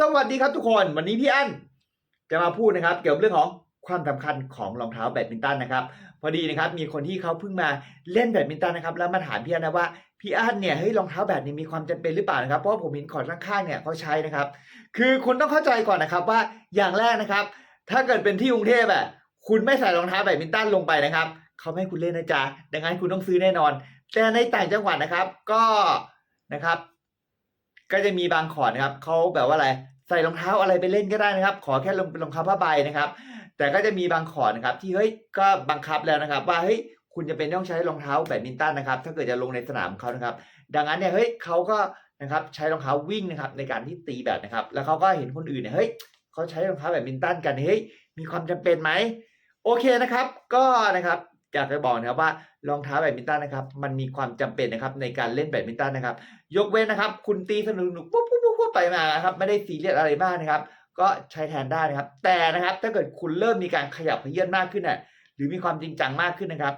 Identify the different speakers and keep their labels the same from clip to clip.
Speaker 1: สวัสดีครับทุกคน วันนี้พี่อั้นจะมาพูดนะครับ เกี่ยวกับเรื่องของความสำคัญของรองเท้าแบดมินตันนะครับ พอดีนะครับมีคนที่เขาเพิ่งมาเล่นแบดมินตันนะครับ แล้วมาถามพี่อั้นนะว่าพี่อั้นเนี่ยเฮ้ยรองเท้าแบดนี่มีความจำเป็นหรือเปล่านะครับเพราะผมเห็นขอดข้างๆเนี่ยเขาใช้นะครับ คือคุณต้องเข้าใจก่อนนะครับว่าอย่างแรกนะครับ ถ้าเกิดเป็นที่กรุงเทพอะคุณไม่ใส่รองเท้าแบดมินตันลงไปนะครับเขาไม่ให้คุณเล่นนะจ๊ะดังนั้นคุณต้องซื้อแน่นอน แต่ในต่างจังหวัดนะครับ ก็นะครับ ก็จะมีบางขอนะครับเขาแบบว่าอะไรใส่รองเท้าอะไรไปเล่นก็ได้นะครับ ขอแค่ลงเป็นรองเท้าผ้าใบนะครับ แต่ก็จะมีบางขอร์ดนะครับ ที่เฮ้ยก็บังคับแล้วนะครับ ว่าเฮ้ยคุณจะเป็นต้องใช้รองเท้าแบดมินตันนะครับ ถ้าเกิดจะลงในสนามเขานะครับ ดังนั้นเนี่ยเฮ้ยเขาก็นะครับใช้รองเท้าวิ่งนะครับในการที่ตีแบดนะครับ แล้วเขาก็เห็นคนอื่นเนี่ยเฮ้ยเขาใช้รองเท้าแบดมินตันกันเฮ้ยมีความจำเป็นไหมโอเคนะครับ ก็นะครับ อยากจะบอกนะครับว่ารองเท้าแบดมินตันนะครับ มันมีความจำเป็นนะครับในการเล่นแบดมินตันนะครับ ยกเว้นนะครับ คุณตีสนุกนุกปุ๊บปุ๊บปุ๊บไปมาครับไม่ได้ซีเรียสอะไรมากนะครับ ก็ใช้แทนได้นะครับ แต่นะครับถ้าเกิดคุณเริ่มมีการขยับเขยื่อนมากขึ้นน่ะหรือมีความจริงจังมากขึ้นนะครับ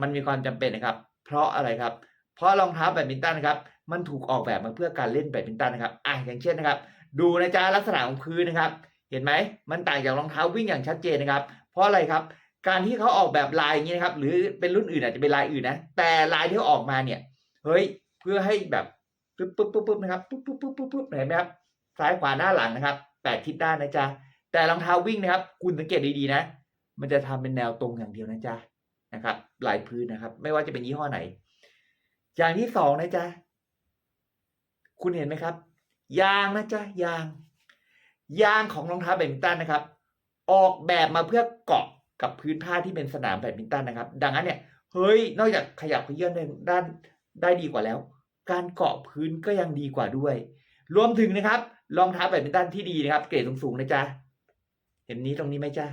Speaker 1: มันมีความจำเป็นนะครับ เพราะอะไรครับ เพราะรองเท้าแบดมินตันนะครับ มันถูกออกแบบมาเพื่อการเล่นแบดมินตันนะครับอะอย่างเช่นนะครับ ดูนะจ๊ะลักษณะของพื้นนะครับ เห็นไหมมันต่างจากรองเท้าวิ่งอย่างชัดเจนนะครับ เพราะอะไรครับ การที่เขาออกแบบลายอย่างนี้นะครับ หรือเป็นรุ่นอื่นอาจจะเป็นลายอื่นนะ แต่ลายที่เขาออกมาเนี่ย เฮ้ย เพื่อให้แบบปุ๊บปุ๊บปุ๊บปุ๊บนะครับปุ๊บปุ๊บปุ๊บปุ๊บปุ๊บเห็นไหมครับ ซ้ายขวาหน้าหลังนะครับแปดทิศด้านนะจ๊ะ แต่รองเท้าวิ่งนะครับ คุณสังเกตดีๆนะ มันจะทำเป็นแนวตรงอย่างเดียวนะจ๊ะนะครับลายพื้นนะครับ ไม่ว่าจะเป็นยี่ห้อไหน อย่างที่สองนะจ๊ะ คุณเห็นไหมครับ ยางนะจ๊ะ ยาง ยางของรองเท้าแบดมินตันนะครับ ออกแบบมาเพื่อเกาะ กับพื้นผ้าที่เป็นสนามแบดมินตันนะครับ ดังนั้นเนี่ยเฮ้ยนอกจากขยับขยื่นในด้านได้ดีกว่าแล้ว การเกาะพื้นก็ยังดีกว่าด้วย รวมถึงนะครับรองเท้าแบดมินตันที่ดีนะครับ เกรดสูงๆนะจ๊ะเห็นนี้ตรงนี้ไหมจ๊ะ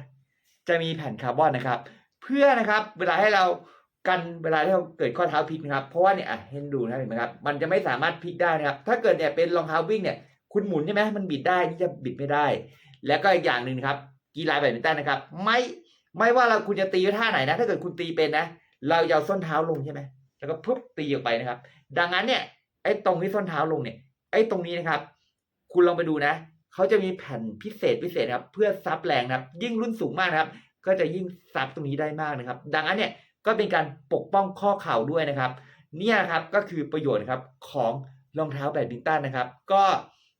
Speaker 1: จะมีแผ่นคาร์บอนนะครับ เพื่อนะครับเวลาให้เรากันเวลาที่เราเกิดข้อเท้าพลิกนะครับ เพราะว่าเนี่ยเห็นดูนะเห็นไหมครับ มันจะไม่สามารถพลิกได้นะครับ ถ้าเกิดเนี่ยเป็นรองเท้าวิ่งเนี่ย คุณหมุนใช่ไหมมันบิดได้นี่จะบิดไม่ได้ แล้วก็อีกอย่างหนึ่งครับ กีฬาแบดมินตันนะครับ ไม่ ไม่ว่าเราคุณจะตีท่าไหนนะ ถ้าเกิดคุณตีเป็นนะ เราจะเอาส้นเท้าลงใช่ไหมแล้วก็ปุ๊บตีออกไปนะครับ ดังนั้นเนี่ยไอ้ตรงที่ส้นเท้าลงเนี่ย ไอ้ตรงนี้นะครับ คุณลองไปดูนะเขาจะมีแผ่นพิเศษพิเศษครับ เพื่อซับแรงนะครับ ยิ่งรุ่นสูงมากนะครับ ก็จะยิ่งซับตรงนี้ได้มากนะครับ ดังนั้นเนี่ยก็เป็นการปกป้องข้อเข่าด้วยนะครับ เนี่ยครับก็คือประโยชน์ครับของรองเท้าแบดมินตันนะครับ ก็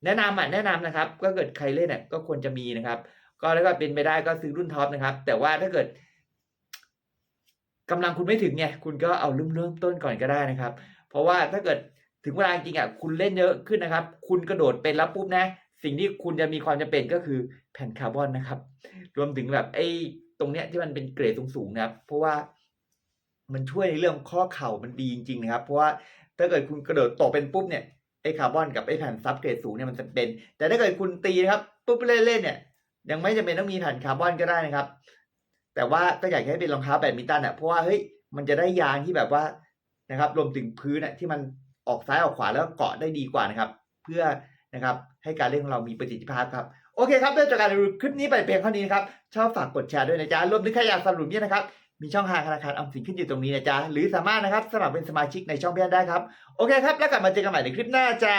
Speaker 1: แนะนำอะแนะนำนะครับ ก็เกิดใครเล่นอะก็ควรจะมีนะครับ ก็แล้วก็เป็นไปได้ก็ซื้อรุ่นท็อปนะครับ แต่ว่าถ้าเกิดกำลังคุณไม่ถึงเนี่ยคุณก็เอาเริ่มเริ่มต้นก่อนก็ได้นะครับ เพราะว่าถ้าเกิดถึงเวลาจริงอะคุณเล่นเยอะขึ้นนะครับ คุณกระโดดเป็นแล้วปุ๊บนะ สิ่งที่คุณจะมีความจำเป็นก็คือแผ่นคาร์บอนนะครับ รวมถึงแบบไอ้ตรงเนี้ยที่มันเป็นเกรดสูงๆนะครับ เพราะว่ามันช่วยในเรื่องข้อเข่ามันดีจริงๆนะครับ เพราะว่าถ้าเกิดคุณกระโดดตกเป็นปุ๊บเนี่ยไอ้คาร์บอนกับไอ้แผ่นซับเกรดสูงเนี่ยมันจะเป็น แต่ถ้าเกิดคุณตีนะครับปุ๊บเล่นๆเนี่ย ยังไม่จำเป็นต้องมีแผ่นคาร์บอนก็ได้นะครับ แต่ว่าก็อยากให้เป็นรองเท้าแบดมินตันอะเพราะว่าเฮ้ยมันจะได้ยางที่แบบว่านะครับรวมถึงพื้นอะที่มันออกซ้ายออกขวาแล้วเกาะได้ดีกว่านะครับ เพื่อนะครับให้การเล่นของเรามีประสิทธิภาพครับโอเคครับด้วยจากการรีวิวคลิปนี้ไปเพียงเท่านี้นะครับชอบฝากกดแชร์ด้วยนะจ๊ะรวมถึงใครอยากสนับสนุนเนี่ยนะครับมีช่องทางธนาคารออมสินขึ้นอยู่ตรงนี้นะจ๊ะหรือสามารถนะครับสมัครเป็นสมาชิกในช่องเพียนได้ครับโอเคครับแล้วกลับมาเจอกันใหม่ในคลิปหน้าจ้า